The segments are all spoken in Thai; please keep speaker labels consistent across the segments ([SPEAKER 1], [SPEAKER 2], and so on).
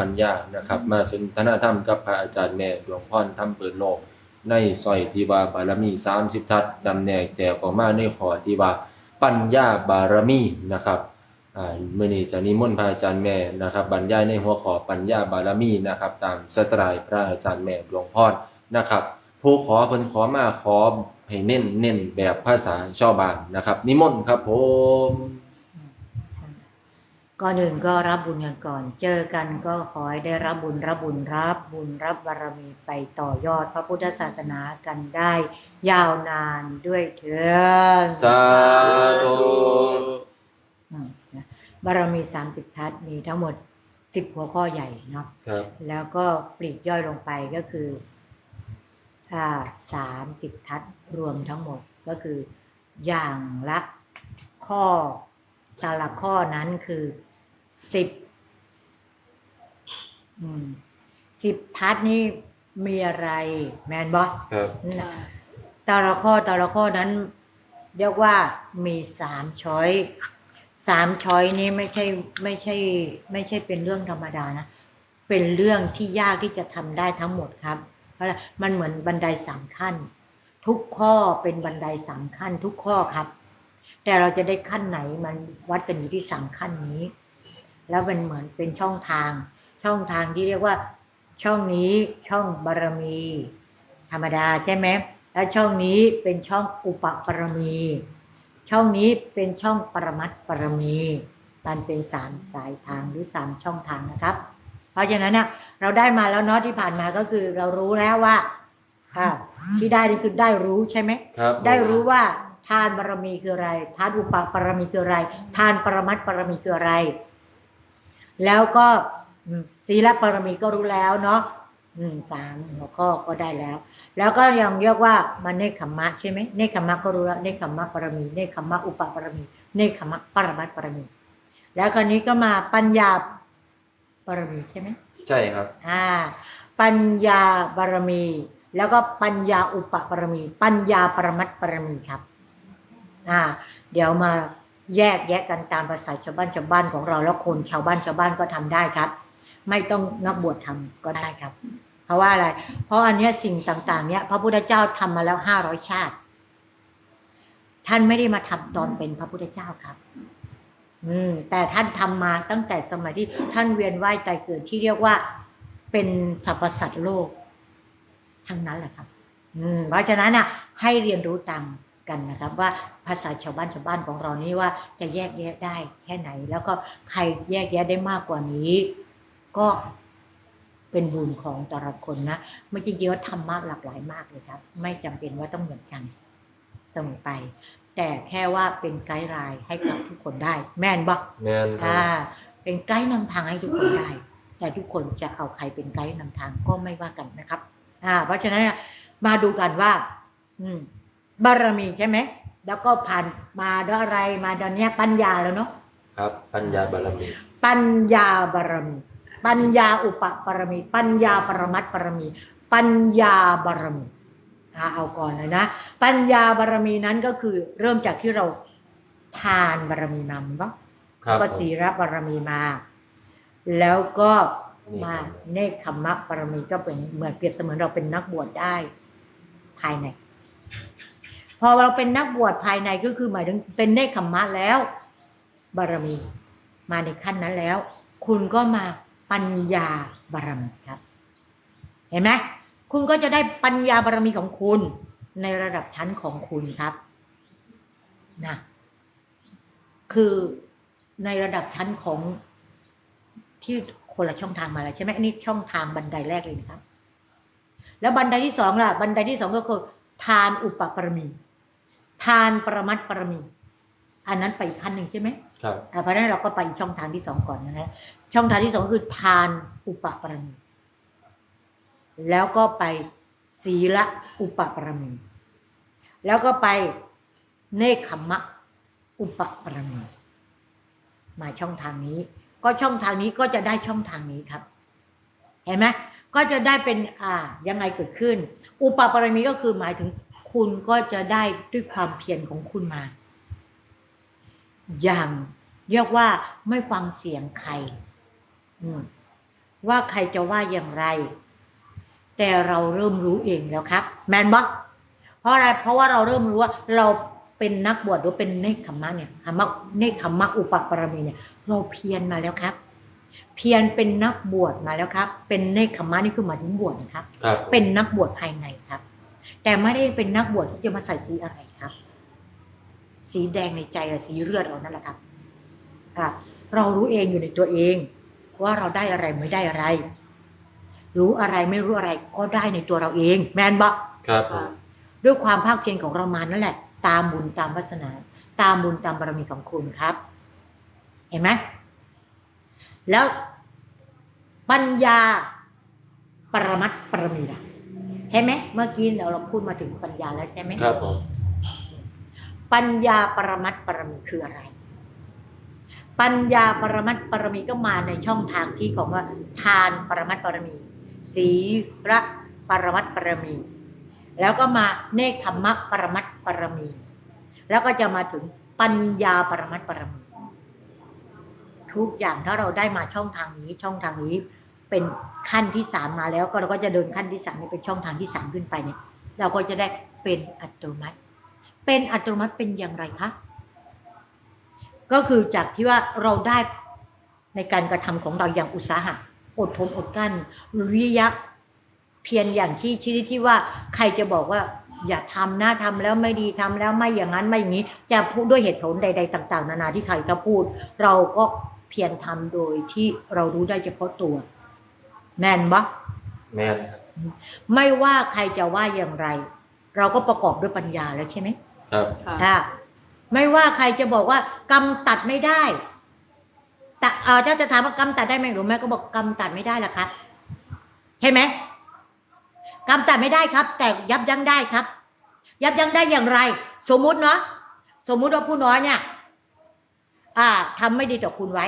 [SPEAKER 1] ปัญญานะครับ มาสนทนาธรรมกับพระอาจารย์แม่หลวงพ่อทำเปิดโลก ในซอยที่ว่าบารมี30ทัศน์จำแนกแจกออกมาในขอที่ว่าปัญญาบารมีนะครับอ่ามื้อนี้จะนิมนต์พระอาจารย์แม่นะครับ บรรยายในหัวข้อปัญญาบารมีนะครับ ตามสไตล์พระอาจารย์แม่หลวงพ่อนะครับผู้ขอเพิ่นขอมาขอให้เน้นเน้นแบบภาษาชาวบ้านนะครับ นิมนต์ครับผม
[SPEAKER 2] ก่อนอื่นก็รับบุญกันก่อน เจอกันก็ขอให้ได้รับบุญรับบุญรับบุญรับบารมีไปต่อยอดพระพุทธศาสนากันได้ ยาวนานด้วยเถิด
[SPEAKER 1] สาธุ
[SPEAKER 2] อืมนะบารมีสามสิบทัศน์มีทั้งหมดสิบหัวข้อใหญ่เนาะ
[SPEAKER 1] ครับ
[SPEAKER 2] แล้วก็ปลีกย่อยลงไปก็คืออ่าสามสิบทัศน์รวมทั้งหมดก็คืออย่างละข้อแต่ละข้อนั้นคือ สิบอืมสิบทัศน์นี้มีอะไร แมนบอ
[SPEAKER 1] ครับ
[SPEAKER 2] แต่ละข้อแต่ละข้อนั้น เรียกว่ามีสามช้อยสามช้อยนี้ไม่ใช่ไม่ใช่ ไม่ใช่เป็นเรื่องธรรมดานะ เป็นเรื่องที่ยากที่จะทำได้ทั้งหมดครับ เพราะอะไรมันเหมือนบันไดสามขั้น ทุกข้อเป็นบันไดสามขั้น ทุกข้อครับ แต่เราจะได้ขั้นไหนมันวัดกันอยู่ที่สามขั้นนี้ แล้วมันเหมือนเป็นช่องทาง ช่องทางที่เรียกว่า ช่องนี้ช่องบารมี ธรรมดาใช่ไหมแล้วช่องนี้เป็นช่องอุปปรมี ช่องนี้เป็นช่องปรมัตถปรมีมันเป็นสามสายทางหรือสามช่องทางนะครับ เพราะฉะนั้นเนี่ยเราได้มาแล้วเนาะที่ผ่านมาก็คือเรารู้แล้วว่าอ่าที่ได้นี่คือได้รู้ใช่ไหม
[SPEAKER 1] ครับ
[SPEAKER 2] ได้รู้ว่าทานบารมีคืออะไร ทานอุปปารมีคืออะไร ทานปรมัตถปรมีคืออะไร แล้วก็อืมศีลปรมีก็รู้แล้วเนาะอืมสามหัวข้อก็ได้แล้ว แล้วก็ยังเรียกว่ามันเนคขมมะใช่ไหมเนคขมมะก็รู้แล้วเนคขมมะปรมีเนคขมมะอุปปารมีเนคขมมะปรมัตถปรมี แล้วคราวนี้ก็มาปัญญาปรมีใช่ไหม
[SPEAKER 1] ใช่ครับ
[SPEAKER 2] อ่า ปัญญาบารมี แล้วก็ปัญญาอุปปรมี ปัญญาปรมัตถปรมีครับ อ่า เดี๋ยวมา แยกแยะกันตามภาษาชาวบ้านชาวบ้านของเราแล้วคนชาวบ้านชาวบ้านก็ทำได้ครับ ไม่ต้องนักบวชทำก็ได้ครับ เพราะว่าอะไร เพราะอันเนี้ยสิ่งต่างๆ เนี้ยพระพุทธเจ้าทำมาแล้วห้าร้อยชาติ ท่านไม่ได้มาทำตอนเป็นพระพุทธเจ้าครับ อืม แต่ท่านทำมาตั้งแต่สมัยที่ท่านเวียนว่ายตายเกิดที่เรียกว่าเป็นสรรพสัตว์โลก ทั้งนั้นแหละครับ อืม เพราะฉะนั้นน่ะ ให้เรียนรู้ตาม กันนะครับว่าภาษาชาวบ้านชาวบ้านของเรานี้ว่าจะแยกแยะได้แค่ไหน แล้วก็ใครแยกแยะได้มากกว่านี้ ก็เป็นบุญของแต่ละคนนะไม่จริงๆว่าธรรมะหลากหลายมากเลยครับ ไม่จำเป็นว่าต้องเหมือนกันเสมอไป แต่แค่ว่าเป็นไกด์ไลน์ให้กับทุกคนได้ แม่นบอก
[SPEAKER 1] แม่นครั
[SPEAKER 2] อ่า
[SPEAKER 1] บ
[SPEAKER 2] เป็นไกด์นำทางให้ทุกคนได้ แต่ทุกคนจะเอาใครเป็นไกด์นำทางก็ไม่ว่ากันนะครับ อ่า เพราะฉะนั้นมาดูกันว่า อืม บารมีใช่ไหม แล้วก็ผ่านมาด้วยอะไรมาตอนเนี้ยปัญญาแล้วเนาะ
[SPEAKER 1] ครับ ปัญญาบารมี
[SPEAKER 2] ปัญญาบารมี ปัญญาอุปปารมี ปัญญาปรมัตถปรมี ปัญญาบารมีอ่าเอาก่อนเลยนะ ปัญญาบารมีนั้นก็คือเริ่มจากที่เราทานบารมีมาเนาะ
[SPEAKER 1] ครับ
[SPEAKER 2] ก็
[SPEAKER 1] ผม
[SPEAKER 2] ศีลบารมีมา แล้วก็
[SPEAKER 1] นี่
[SPEAKER 2] มาเนคขมมะบารมีก็เป็นเหมือนเปรียบเสมือนเราเป็นนักบวชได้ ภายใน พอเราเป็นนักบวชภายในก็คือหมายถึงเป็นเนคขมมะแล้ว บารมี มาในขั้นนั้นแล้ว คุณก็มาปัญญาบารมีครับ เห็นไหมคุณก็จะได้ปัญญาบารมีของคุณในระดับชั้นของคุณครับนะคือในระดับชั้นของที่คนละช่องทางมาแล้วใช่ไหมอันนี้ช่องทางบันไดแรกเลยนะครับ แล้วบันไดที่สองล่ะ บันไดที่สองก็คือทานอุปปรมี ทานปรมัตถปรมี อันนั้นไปอีกขั้นหนึ่งใช่ไหม
[SPEAKER 1] ครับ
[SPEAKER 2] อ่าเพราะฉะนั้นเราก็ไปอีกช่องทางที่สองก่อนนะฮะช่องทางที่สองคือทานอุปปรมี แล้วก็ไปศีละอุปปรมี แล้วก็ไปเนคขมมะ อุปปรมี มาช่องทางนี้ ก็ช่องทางนี้ก็จะได้ช่องทางนี้ครับ เห็นไหมก็จะได้เป็นอ่ายังไงเกิดขึ้น อุปปรมีก็คือหมายถึง คุณก็จะได้ด้วยความเพียรของคุณมา อย่างเรียกว่าไม่ฟังเสียงใครอืมว่าใครจะว่าอย่างไร แต่เราเริ่มรู้เองแล้วครับ แมนบอเพราะอะไรเพราะว่าเราเริ่มรู้ว่าเราเป็นนักบวชหรือเป็นเนคขมมะเนี่ยขมมะเนคขมมะอุปปรมีเนี่ย เราเพียรมาแล้วครับ เพียรเป็นนักบวชมาแล้วครับ เป็นเนคขมมะนี่คือหมายถึงบวชนะครับ
[SPEAKER 1] ครับ
[SPEAKER 2] เป็นนักบวชภายในครับ แต่ไม่ได้เป็นนักบวชที่จะมาใส่สีอะไรครับ สีแดงในใจหรือสีเลือดเรานั่นแหละครับอะเรารู้เองอยู่ในตัวเอง ว่าเราได้อะไรไม่ได้อะไร รู้อะไรไม่รู้อะไรก็ได้ในตัวเราเอง แมนบอก
[SPEAKER 1] ครับผม
[SPEAKER 2] ด้วยความภาคเพียรของเรามานั่นแหละ ตามบุญตามวาสนา ตามบุญตามบารมีของคุณครับ เห็นไหมแล้วปัญญาปรมัตถ์ปรมีล่ะ ใช่ไหมเมื่อกี้เราเราพูดมาถึงปัญญาแล้วใช่ไหม
[SPEAKER 1] ครับผม
[SPEAKER 2] ปัญญาปรมัตถ์ปรมีคืออะไร ปัญญาปรมัตถ์ปรมีก็มาในช่องทางที่ของว่า ทานปรมัตถ์ปรมี ศีระปรมัตถ์ปรมี แล้วก็มาเนคขมมะปรมัตถ์ปรมี แล้วก็จะมาถึงปัญญาปรมัตถ์ปรมี ทุกอย่างถ้าเราได้มาช่องทางนี้ช่องทางนี้ เป็นขั้นที่สามมาแล้วก็เราก็จะเดินขั้นที่สามนี้เป็นช่องทางที่สามขึ้นไปเนี่ย เราก็จะได้เป็นอัตโนมัติ เป็นอัตโนมัติเป็นอย่างไรคะก็คือจากที่ว่าเราได้ในการกระทำของเราอย่างอุตสาหะอดทนอดกลั้นวิยะเพียรอย่างที่ชี้ที่ว่าใครจะบอกว่าอย่าทำนะทำแล้วไม่ดีทำแล้วไม่อย่างนั้นไม่อย่างนี้ จะพูดด้วยเหตุผลใด ๆ ต่าง ๆ นานาที่ใครจะพูด เราก็เพียรทำโดยที่เรารู้ได้เฉพาะตัว แม่นปะ
[SPEAKER 1] แม่นครับ
[SPEAKER 2] ไม่ว่าใครจะว่าอย่างไร เราก็ประกอบด้วยปัญญาแล้วใช่ไหม
[SPEAKER 1] ครับ
[SPEAKER 3] ค่ะ
[SPEAKER 2] ค่ะไม่ว่าใครจะบอกว่ากรรมตัดไม่ได้แต่เอ่อเจ้าจะถามว่ากรรมตัดได้ไหมหรือแม่ก็บอกกรรมตัดไม่ได้ละครับใช่ไหมกรรมตัดไม่ได้ครับ แต่ยับยั้งได้ครับ ยับยั้งได้อย่างไร สมมุติเนาะสมมุติว่าผู้น้อยเนี่ย อ่าทำไม่ดีต่อคุณไว้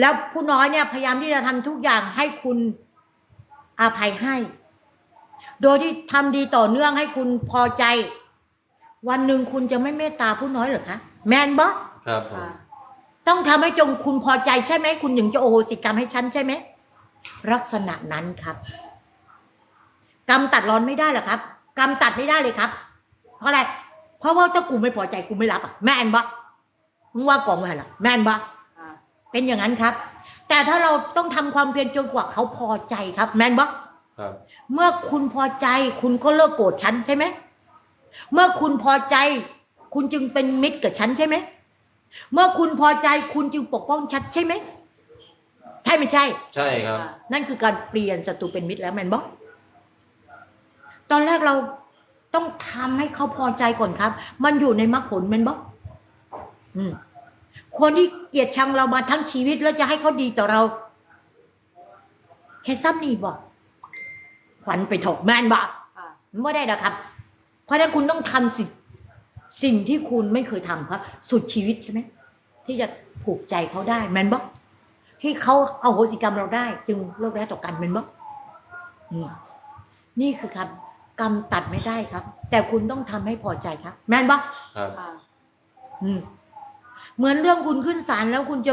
[SPEAKER 2] แล้วผู้น้อยเนี่ยพยายามที่จะทำทุกอย่างให้คุณอาภัยให้ โดยที่ทำดีต่อเนื่องให้คุณพอใจ วันหนึ่งคุณจะไม่เมตตาผู้น้อยเหรอคะแมนบอ
[SPEAKER 1] ครับผม
[SPEAKER 3] ค่ะ
[SPEAKER 2] ต้องทำให้จงคุณพอใจใช่ไหมคุณถึงจะโอโหสิกรรมให้ฉันใช่ไหมลักษณะนั้นครับกรรมตัดร้อนไม่ได้หรอครับกรรมตัดไม่ได้เลยครับ เพราะอะไรเพราะว่าถ้ากูไม่พอใจกูไม่รับอะแม่นบอมึงว่ากองไว้เหรอแม่นบอ
[SPEAKER 3] ค่ะ
[SPEAKER 2] เป็นอย่างนั้นครับ แต่ถ้าเราต้องทำความเพียรจนกว่าเขาพอใจครับ แม่นบอ
[SPEAKER 1] ครับ
[SPEAKER 2] เมื่อคุณพอใจ คุณก็เลิกโกรธฉันใช่ไหมเมื่อคุณพอใจ คุณจึงเป็นมิตรกับฉันใช่ไหมเมื่อคุณพอใจคุณจึงปกป้องฉันใช่ไหมใช่ไม่ใช่
[SPEAKER 1] ใช่ครับ
[SPEAKER 3] ค่ะ
[SPEAKER 2] นั่นคือการเปลี่ยนศัตรูเป็นมิตรแล้วแมนบอกตอนแรกเราต้องทำให้เขาพอใจก่อนครับ มันอยู่ในมรรคผลแมนบอกอืม คนที่เกลียดชังเรามาทั้งชีวิตแล้วจะให้เขาดีต่อเรา แค่ซ้ำนี่บอกขวัญไปถกแมนบอก
[SPEAKER 3] ค่ะ
[SPEAKER 2] ไม่ได้นะครับ เพราะฉะนั้นคุณต้องทำสิ่งสิ่งที่คุณไม่เคยทำครับ สุดชีวิตใช่ไหมที่จะผูกใจเขาได้แมนบอกที่เขาเอาโหสิกรรมเราได้ จึงเลิกแล้วต่อกันแมนบอกอืมนี่คือครับ กรรมตัดไม่ได้ครับ แต่คุณต้องทำให้พอใจครับ แมนบอก
[SPEAKER 1] ครับ
[SPEAKER 3] ค่ะ
[SPEAKER 2] อืม เหมือนเรื่องคุณขึ้นศาลแล้วคุณจะ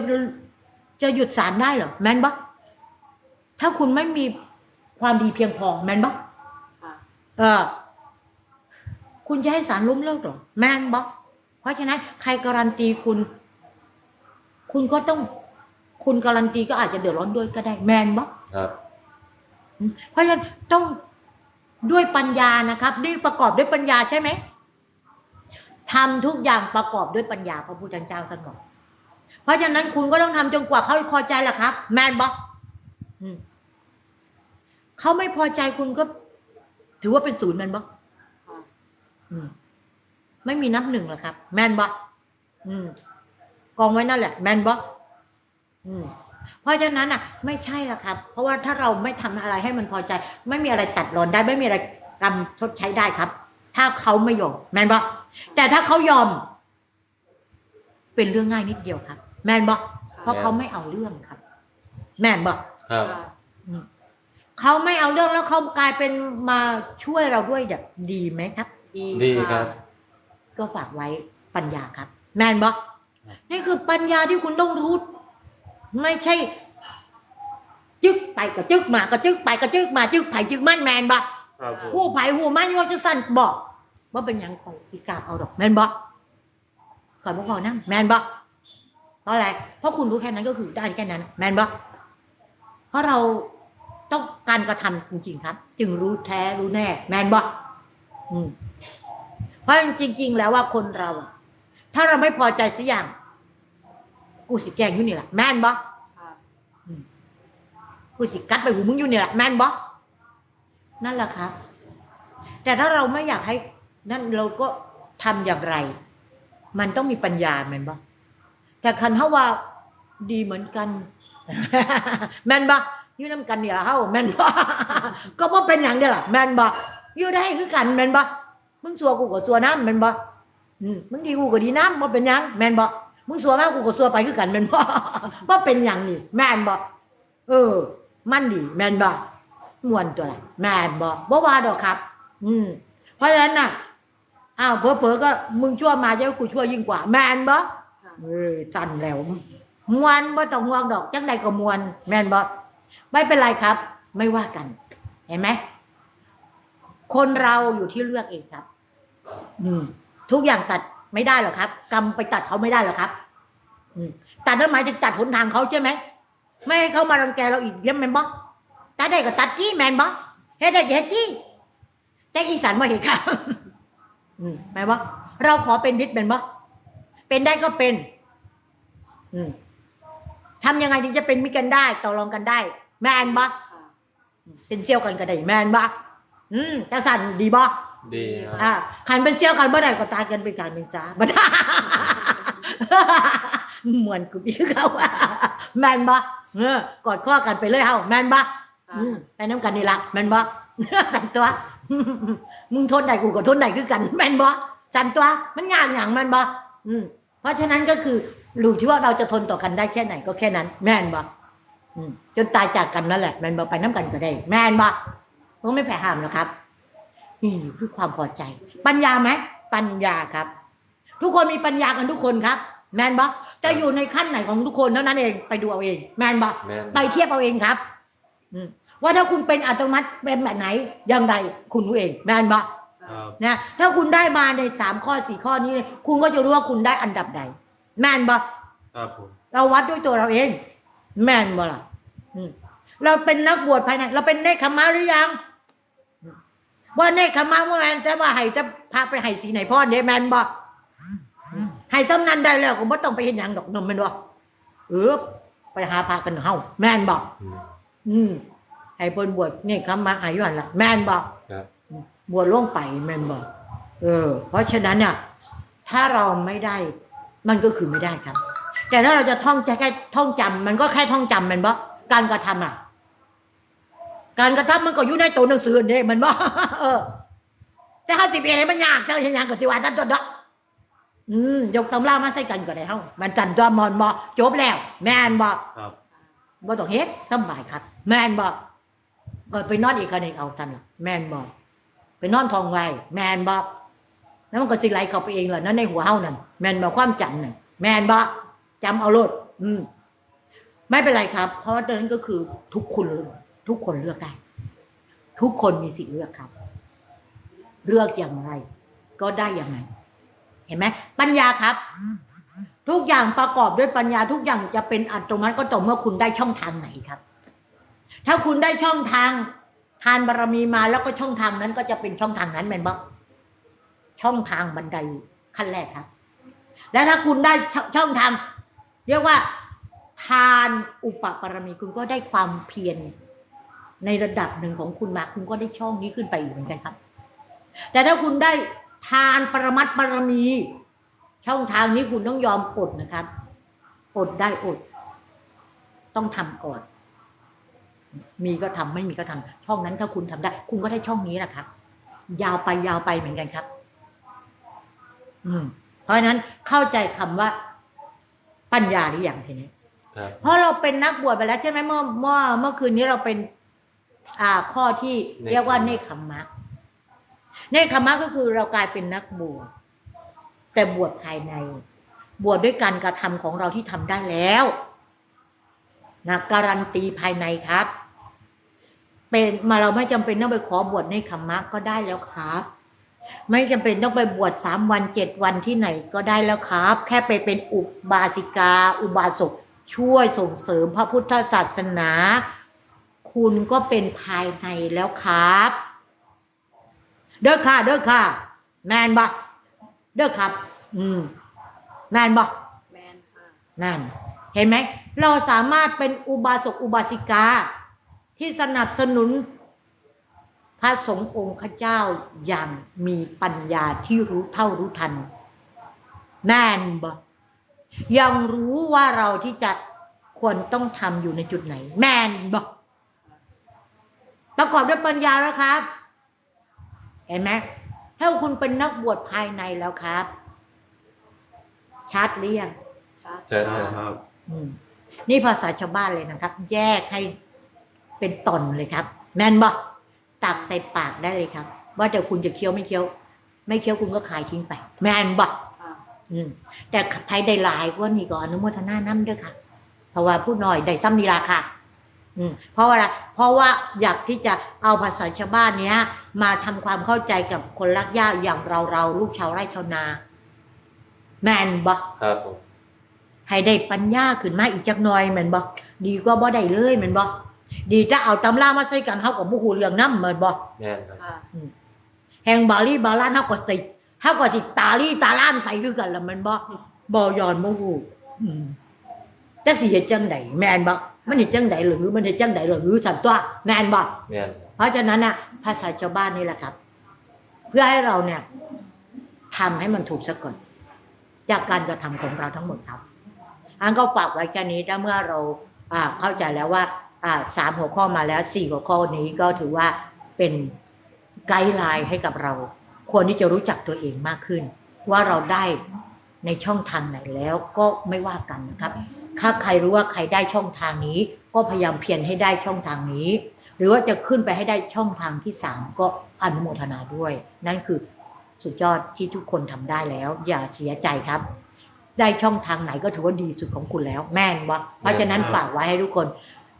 [SPEAKER 2] จะหยุดศาลได้เหรอแมนบอกถ้าคุณไม่มีความดีเพียงพอแมนบอก
[SPEAKER 3] ค่ะ
[SPEAKER 2] เออ คุณจะให้สารล้มเลิกเหรอแมนบอกเพราะฉะนั้นใครการันตีคุณ คุณก็ต้อง คุณการันตีก็อาจจะเดือดร้อนด้วยก็ได้แมนบอก
[SPEAKER 1] ครับ
[SPEAKER 2] เพราะฉะนั้นต้องด้วยปัญญานะครับนี่ประกอบด้วยปัญญาใช่ไหม ทำทุกอย่างประกอบด้วยปัญญาพระพุทธเจ้าท่านบอกเพราะฉะนั้นคุณก็ต้องทำจนกว่าเขาพอใจแหละครับ แมนบอกเขาไม่พอใจคุณก็ ถือว่าเป็นศูนย์แมนบอกไม่มีนับหนึ่งหรอกครับ แมนบออืมกองไว้นั่นแหละ แมนบออืมเพราะฉะนั้นอะ ไม่ใช่ละครับ เพราะว่าถ้าเราไม่ทำอะไรให้มันพอใจ ไม่มีอะไรตัดรอนได้ ไม่มีอะไรกรรมชดใช้ได้ครับ ถ้าเขาไม่ยอมแมนบอแต่ถ้าเขายอม เป็นเรื่องง่ายนิดเดียวครับ แมนบอเพราะเขาไม่เอาเรื่องครับ แมนบอ
[SPEAKER 1] ครับ
[SPEAKER 3] ค่ะ
[SPEAKER 2] อืมเขาไม่เอาเรื่องแล้วเขากลายเป็นมาช่วยเราด้วยแบบดีไหมครับ
[SPEAKER 3] ดี
[SPEAKER 1] ดี
[SPEAKER 3] ค่ะ
[SPEAKER 1] ครับ
[SPEAKER 2] ก็ฝากไว้ปัญญาครับ แมนบอกนี่คือปัญญาที่คุณต้องรู้ไม่ใช่กระจึกมากระจึกไปกระจึกมาจึกไผจึกมันแมนบ่
[SPEAKER 1] ครับผม
[SPEAKER 2] หูไผหูมันว่าจะสั่นบอกว่าเป็นหยังของอีกาเอาดอกแมนบ่ขอยบอกพอนะแมนบ่เพราะอะไรเพราะคุณรู้แค่นั้นก็คือได้แค่นั้น แมนบ่เพราะเราต้องการกระทำจริง ๆ ครับ จึงรู้แท้รู้แน่ แมนบ่อืมเพราะจริง ๆ แล้วว่าคนเราอะถ้าเราไม่พอใจสักอย่าง กูสิแกล้งอยู่นี่แหละแม่นบ่
[SPEAKER 3] ค่ะ
[SPEAKER 2] กูสิกัดไปหูมึงอยู่นี่แหละแม่นบ่ นั่นแหละครับ แต่ถ้าเราไม่อยากให้นั่นเราก็ทำอย่างไร มันต้องมีปัญญาแมนบ่แต่คันเฮาว่าดีเหมือนกัน แม่นบ่อยู่นํกันนี่ล่ะเฮาแม่นบ่ก็บ่เป็นหยังเด้อล่ะแม่นบ่อยู่ได้คือกันแม่นบ่มึงสัวกูก็สัวน้ำแม่นบ่อืมมึงดีกูก็ดีน้ำบ่เป็นหยังแม่นบ่มึงสัวมากกูก็สัวไปคือกันแม่นบ่บ่เป็นหยังนี่ แม่นบ่เออ มันดีแม่นบ่ ม่วนตัวละแม่นบ่บ่ว่าดอกครับ อืม เพราะฉะนั้นน่ะอ้าวเผลอๆก็มึงชั่วมาจะกูชั่วยิ่งกว่า แม่นบ่
[SPEAKER 3] ค่ะ
[SPEAKER 2] เออจันแล้วมวนบ่ต้องห่วงดอกจังใดก็มวน แม่นบ่ไม่เป็นไรครับ ไม่ว่ากัน เห็นไหมคนเราอยู่ที่เลือกเองครับ อืม ทุกอย่างตัดไม่ได้หรอกครับ กรรมไปตัดเขาไม่ได้หรอกครับ อืมตัดนั่นหมายถึงตัดหนทางเขาใช่ไหมไม่ให้เขามารังแกเราอีกเยี่ยมแมนบ่ ตัดได้ก็ตัดที่แมนบ่เฮ็ดได้ก็เฮ็ดที่แต่อีสานมาเห็นครับอืมแม่นบ่เราขอเป็นมิตรแมนบ่เป็นได้ก็เป็นอืมทำยังไงถึงจะเป็นมิตรกันได้ต่อรองกันได้ แมนบ่
[SPEAKER 3] ค่ะ
[SPEAKER 2] เป็นเซี่ยวกันก็ได้แมนบ่อืมจังสันดีบ่
[SPEAKER 1] ดีครับ
[SPEAKER 2] อ่าขันเป็นเซี่ยวกันเมื่อใดก็ตายกันเป็นการเป็นจ้าบ่ได้เหมือนกูพี่เขาแมนบ่เออกอดข้อกันไปเลยเฮาแมนบ่
[SPEAKER 3] ค่ะ
[SPEAKER 2] อืม ไปน้ำกันนี่ละแมนบ่สันตัว มึงทนได้กูก็ทนได้คือกันแมนบ่สันตัว มันยากอย่างแมนบ่อืมเพราะฉะนั้นก็คือรู้ที่ว่าเราจะทนต่อกันได้แค่ไหนก็แค่นั้น แม่นบ่อืมจนตายจากกันนั่นแหละแมนบ่ไปน้ำกันก็ได้ แม่นบ่ก็ไม่แพ้ห้ามหรอกครับนี่คือความพอใจ ปัญญาไหมปัญญาครับ ทุกคนมีปัญญากันทุกคนครับ แมนบอจะอยู่ในขั้นไหนของทุกคนเท่านั้นเองไปดูเอาเอง แมนบอ
[SPEAKER 1] แม่น
[SPEAKER 2] ไปเทียบเอาเองครับ อืม ว่าถ้าคุณเป็นอัตโนมัติเป็นแบบไหนอย่างไรคุณรู้เองแมนบอ
[SPEAKER 1] ครับ
[SPEAKER 2] นะถ้าคุณได้มาในสามข้อสี่ข้อนี้ คุณก็จะรู้ว่าคุณได้อันดับใด แมนบอ
[SPEAKER 1] ครับผม
[SPEAKER 2] เราวัดด้วยตัวเราเอง แมนบอล่ะอืมเราเป็นนักบวชภายในเราเป็นเนคขมาหรือยัง ว่าเนคขมาเมื่อแมนจะว่าให้จะพาไปให้สีไหนพ่อเดแมนบอกให้ซ้ำนั้นได้แล้วก็ไม่ต้องไปเห็นอย่างดอกนมแมนบอกเออไปหาพากันเฮาแมนบอก
[SPEAKER 1] อืม
[SPEAKER 2] อืมให้เปิ้นบวชเนคขมาอายุหันละแมนบอก
[SPEAKER 1] ครับ
[SPEAKER 2] บวชล่วงไปแมนบอกเออ เพราะฉะนั้นเนี่ยถ้าเราไม่ได้มันก็คือไม่ได้ครับ แต่ถ้าเราจะท่องใจแค่ท่องจำมันก็แค่ท่องจำแมันบอกการกระทำอะ การกระทำมันก็อยู่ในตัวหนังสือนี่มันบอกเออ แต่เขาสิบเองมันยากเจ้าเห็นยังก็สิว่านั่นตัวเนาะอืมยกตำรามาใส่กันก็ได้เฮามันจันตัวมอนบอจบแล้ว แม่นบอก
[SPEAKER 1] ครับ
[SPEAKER 2] บ่ต้องเฮ็ดสำบายครับ แม่นบอก ก็ไปนอนอีกคนหนึ่งเอาทันแม่นบอกไปนอนทองไว้แม่นบอกแล้วมันก็สิไหลเข้าไปเองล่ะนั่นในหัวเฮานั่นแม่นบอกความจำนั่นแม่นบอกจำเอาโลดอืมไม่เป็นไรครับ เพราะว่าตอนนั้นก็คือทุกคนทุกคนเลือกได้ ทุกคนมีสิทธิ์เลือกครับ เลือกอย่างไร ก็ได้อย่างนั้นเห็นไหมปัญญาครับ ทุกอย่างประกอบด้วยปัญญาทุกอย่างจะเป็นอัตโนมัติก็ต่อเมื่อคุณได้ช่องทางไหนครับ ถ้าคุณได้ช่องทางทานบารมีมาแล้วก็ช่องทางนั้นก็จะเป็นช่องทางนั้นแมนบอกช่องทางบันไดขั้นแรกครับ แล้วถ้าคุณได้ช่องทาง เรียกว่าทานอุปปารมีคุณก็ได้ความเพียรในระดับหนึ่งของคุณมาคุณก็ได้ช่องนี้ขึ้นไปอีกเหมือนกันครับ แต่ถ้าคุณได้ทานปรมัตบารมี ช่องทางนี้คุณต้องยอมอดนะครับอดได้อด ต้องทำก่อน มีก็ทำไม่มีก็ทำช่องนั้นถ้าคุณทำได้ คุณก็ได้ช่องนี้แหละครับ ยาวไปยาวไปเหมือนกันครับ อืม เพราะฉะนั้นเข้าใจคำว่า ปัญญาหรือยังทีนี้
[SPEAKER 1] ครับ
[SPEAKER 2] เพราะเราเป็นนักบวชไปแล้วใช่ไหมเมื่อเมื่อเมื่อคืนนี้เราเป็น อ่าข้อที่เรียกว่าเนคขมมะเนคขมมะก็คือเรากลายเป็นนักบวชแต่บวชภายใน บวชด้วยการกระทำของเราที่ทำได้แล้ว นะการันตีภายในครับ เป็นมาเราไม่จำเป็นต้องไปขอบวชในขมมะก็ได้แล้วครับ ไม่จำเป็นต้องไปบวชสามวันเจ็ดวันที่ไหนก็ได้แล้วครับ แค่ไปเป็นอุบาสิกา อุบาสกช่วยส่งเสริมพระพุทธศาสนา คุณก็เป็นภายในแล้วครับ เด้อค่ะ เด้อค่ะ แมนบ่เด้อครับ อืมแมนบ่
[SPEAKER 3] แมนค่ะ
[SPEAKER 2] นั่น เห็นไหม เราสามารถเป็นอุบาสกอุบาสิกา ที่สนับสนุนพระสงฆ์องค์ข้าเจ้าอย่างมีปัญญาที่รู้เท่ารู้ทันแน่นบ่ยังรู้ว่าเราที่จะควรต้องทำอยู่ในจุดไหน แม่นบ่ประกอบด้วยปัญญาแล้วครับ เห็นไหมถ้าคุณเป็นนักบวชภายในแล้วครับ ชัดหรือยัง
[SPEAKER 3] ชัด
[SPEAKER 4] ใช่ครับ
[SPEAKER 2] นี่ภาษาชาวบ้านเลยนะครับ แยกให้เป็นตอนเลยครับ แม่นบ่ตักใส่ปากได้เลยครับ ว่าแต่คุณจะเคี้ยวไม่เคี้ยว ไม่เคี้ยวคุณก็ขายทิ้งไป แม่นบ่
[SPEAKER 3] ค่ะ
[SPEAKER 2] อืมแต่ไทยได้หลายกว่านี่ก็อนุโมทนาน้ำด้วยค่ะ เพราะว่าพูดหน่อยได้ซ้ำนีราค่ะอืมเพราะว่าอะไรเพราะว่าอยากที่จะเอาภาษาชาวบ้านเนี้ย มาทำความเข้าใจกับคนรักยากอย่างเราเราลูกชาวไร่ชาวนา แม่นบ่
[SPEAKER 4] ครับผม
[SPEAKER 2] ให้ได้ปัญญาขึ้นมาอีกจักหน่อยแม่นบ่ดีกว่าบ่ได้เลยแม่นบ่ดีถ้าเอาตำรามาใส่กันเฮาก็บ่ฮู้เรื่องนำแม่นบ่
[SPEAKER 4] แม่นครับ
[SPEAKER 3] ค่ะ
[SPEAKER 2] แห่งบาลีบาลานเฮาก็สิเฮาก็สิตาลีตาล้านไปคือกันละแม่นบ่บ่ย้อนบ่ฮู้อืมจักสิเฮ็ดจังไดแม่นบ่มันเฮ็ดจังไดหรือมันเฮ็ดจังไดหรือสั่นตัวแม่นบ่
[SPEAKER 4] แม่น
[SPEAKER 2] เพราะฉะนั้นน่ะ ภาษาชาวบ้านนี่แหละครับ เพื่อให้เราเนี่ยทำให้มันถูกซะก่อน จากการกระทำของเราทั้งหมดครับ อันก็ฝากไว้แค่นี้ถ้าเมื่อเราอ่าเข้าใจแล้วว่าอ่าสามหัวข้อมาแล้วสี่หัวข้อนี้ก็ถือว่าเป็นไกด์ไลน์ให้กับเรา ควรที่จะรู้จักตัวเองมากขึ้น ว่าเราได้ในช่องทางไหนแล้วก็ไม่ว่ากันนะครับ ถ้าใครรู้ว่าใครได้ช่องทางนี้ ก็พยายามเพียรให้ได้ช่องทางนี้ หรือว่าจะขึ้นไปให้ได้ช่องทางที่สามก็อนุโมทนาด้วย นั่นคือสุดยอดที่ทุกคนทำได้แล้ว อย่าเสียใจครับ ได้ช่องทางไหนก็ถือว่าดีสุดของคุณแล้ว แม่นวะเพราะฉะนั้นฝากไว้ให้ทุกคน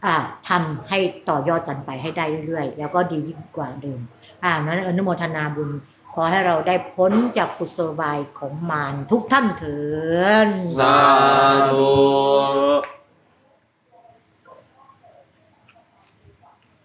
[SPEAKER 2] อ่าทำให้ต่อยอดกันไปให้ได้เรื่อยๆ แล้วก็ดียิ่งกว่าเดิมอ่านั้นอนุโมทนาบุญ ขอให้เราได้พ้นจากกุศโลบายของมารทุกท่านเถิด
[SPEAKER 4] สาธุ